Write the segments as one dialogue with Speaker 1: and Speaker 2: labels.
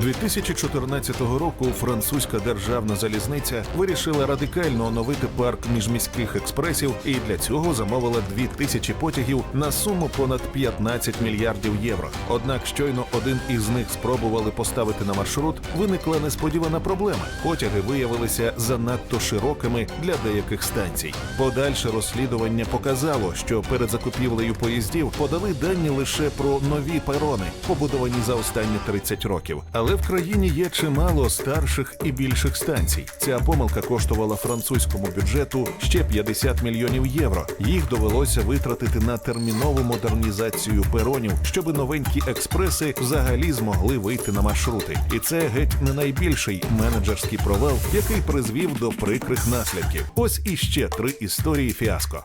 Speaker 1: 2014 року французька державна залізниця вирішила радикально оновити парк міжміських експресів і для цього замовила 2000 потягів на суму понад 15 мільярдів євро. Однак щойно один із них спробували поставити на маршрут, виникла несподівана проблема. Потяги виявилися занадто широкими для деяких станцій. Подальше розслідування показало, що перед закупівлею поїздів подали дані лише про нові перони, побудовані за останні 30 років. Але в країні є чимало старших і більших станцій. Ця помилка коштувала французькому бюджету ще 50 мільйонів євро. Їх довелося витратити на термінову модернізацію перонів, щоб новенькі експреси взагалі змогли вийти на маршрути. І це геть не найбільший менеджерський провал, який призвів до прикрих наслідків. Ось іще три історії фіаско.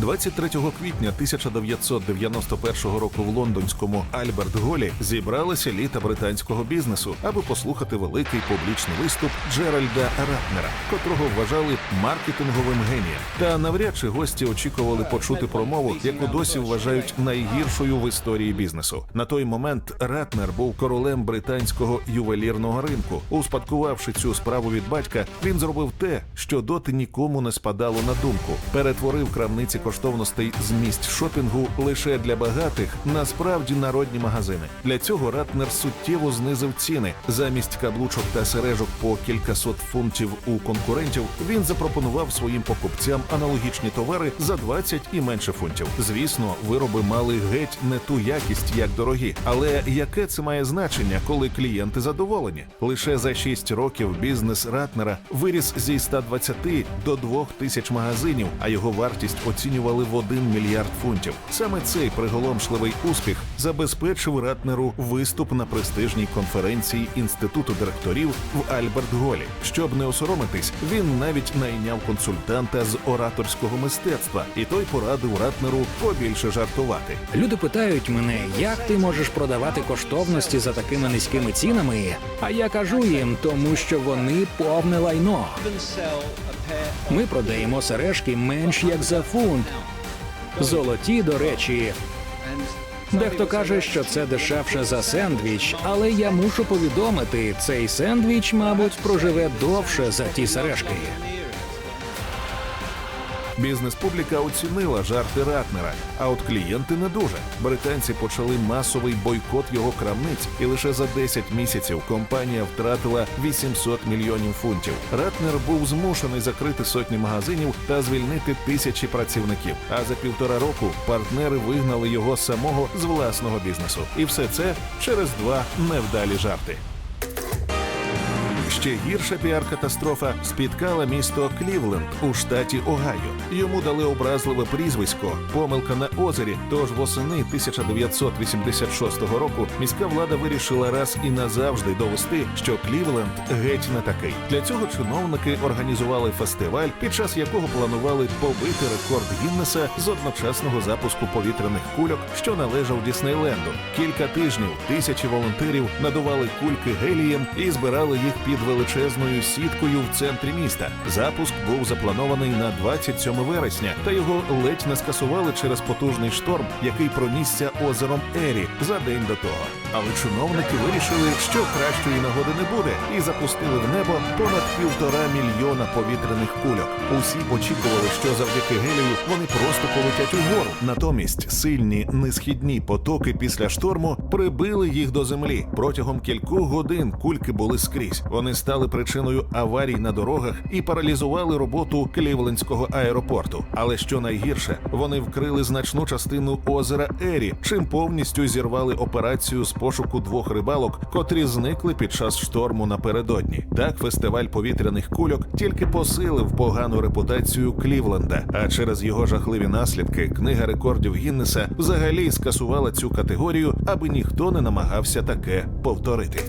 Speaker 1: 23 квітня 1991 року в лондонському Альберт Голі зібралася літа британського бізнесу, аби послухати великий публічний виступ Джеральда Ратнера, котрого вважали маркетинговим генієм. Та навряд чи гості очікували почути промову, яку досі вважають найгіршою в історії бізнесу. На той момент Ратнер був королем британського ювелірного ринку. Успадкувавши цю справу від батька, він зробив те, що доти нікому не спадало на думку. Перетворив крамниці коштовностей з місць шопінгу лише для багатих на справді народні магазини. Для цього Ратнер суттєво знизив ціни. Замість каблучок та сережок по кількасот фунтів у конкурентів він запропонував своїм покупцям аналогічні товари за 20 і менше фунтів. Звісно, вироби мали геть не ту якість, як дорогі. Але яке це має значення, коли клієнти задоволені? Лише за 6 років бізнес Ратнера виріс зі 120 до 2000 магазинів, а його вартість оцінювали в 1 мільярд фунтів. Саме цей приголомшливий успіх забезпечив Ратнеру виступ на престижній конференції інституту директорів в Альберт Голі. Щоб не осоромитись, він навіть найняв консультанта з ораторського мистецтва, і той порадив Ратнеру побільше жартувати.
Speaker 2: Люди питають мене, як ти можеш продавати коштовності за такими низькими цінами? А я кажу їм, тому що вони повне лайно. Ми продаємо сережки менш як за фунт. Золоті, до речі. Дехто каже, що це дешевше за сендвіч, але я мушу повідомити, цей сендвіч, мабуть, проживе довше за ті сережки.
Speaker 1: Бізнес-публіка оцінила жарти Ратнера, а от клієнти не дуже. Британці почали масовий бойкот його крамниць, і лише за 10 місяців компанія втратила 800 мільйонів фунтів. Ратнер був змушений закрити сотні магазинів та звільнити тисячі працівників. А за півтора року партнери вигнали його самого з власного бізнесу. І все це через два невдалі жарти. Ще гірша піар-катастрофа спіткала місто Клівленд у штаті Огайо. Йому дали образливе прізвисько помилка на озері. Тож восени 1986 року міська влада вирішила раз і назавжди довести, що Клівленд геть не такий. Для цього чиновники організували фестиваль, під час якого планували побити рекорд Гіннеса з одночасного запуску повітряних кульок, що належав Діснейленду. Кілька тижнів тисячі волонтерів надували кульки гелієм і збирали їх під величезною сіткою в центрі міста. Запуск був запланований на 27 вересня, та його ледь не скасували через потужний шторм, який пронісся озером Ері за день до того. Але чиновники вирішили, що кращої нагоди не буде, і запустили в небо понад півтора мільйона повітряних кульок. Усі очікували, що завдяки гелію вони просто полетять угору. Натомість сильні несхідні потоки після шторму прибили їх до землі. Протягом кількох годин кульки були скрізь. Вони стали причиною аварій на дорогах і паралізували роботу Клівлендського аеропорту. Але що найгірше, вони вкрили значну частину озера Ері, чим повністю зірвали операцію з пошуку двох рибалок, котрі зникли під час шторму напередодні. Так фестиваль повітряних кульок тільки посилив погану репутацію Клівленда. А через його жахливі наслідки книга рекордів Гіннеса взагалі скасувала цю категорію, аби ніхто не намагався таке повторити.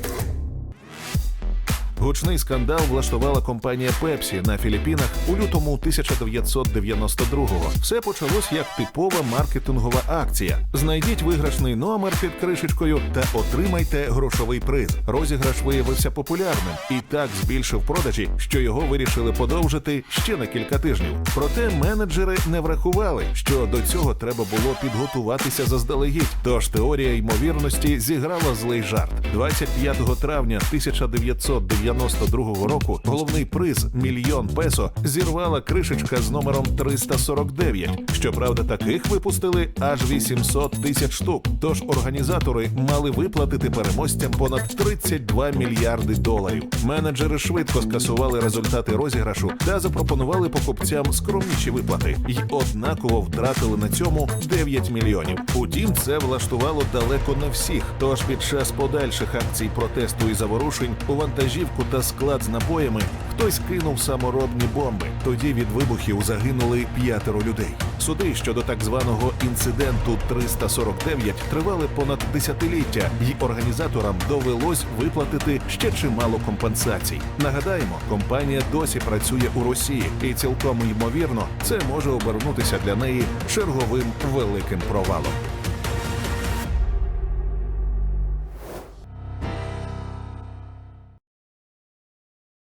Speaker 1: Гучний скандал влаштувала компанія Пепсі на Філіппінах у лютому 1992-го. Все почалось як типова маркетингова акція. Знайдіть виграшний номер під кришечкою та отримайте грошовий приз. Розіграш виявився популярним і так збільшив продажі, що його вирішили подовжити ще на кілька тижнів. Проте менеджери не врахували, що до цього треба було підготуватися заздалегідь. Тож теорія ймовірності зіграла злий жарт. 25 травня 1992 року головний приз мільйон песо зірвала кришечка з номером 349. Щоправда, таких випустили аж 800 тисяч штук. Тож організатори мали виплатити переможцям понад 32 мільярди доларів. Менеджери швидко скасували результати розіграшу та запропонували покупцям скромніші виплати, й однаково втратили на цьому 9 мільйонів. Утім, це влаштувало далеко не всіх. Тож під час подальших акцій протесту і заворушень у вантажівку та склад з напоями хтось кинув саморобні бомби. Тоді від вибухів загинули п'ятеро людей. Суди щодо так званого інциденту 349 тривали понад десятиліття, і організаторам довелось виплатити ще чимало компенсацій. Нагадаємо, компанія досі працює у Росії, і цілком ймовірно, це може обернутися для неї черговим великим провалом.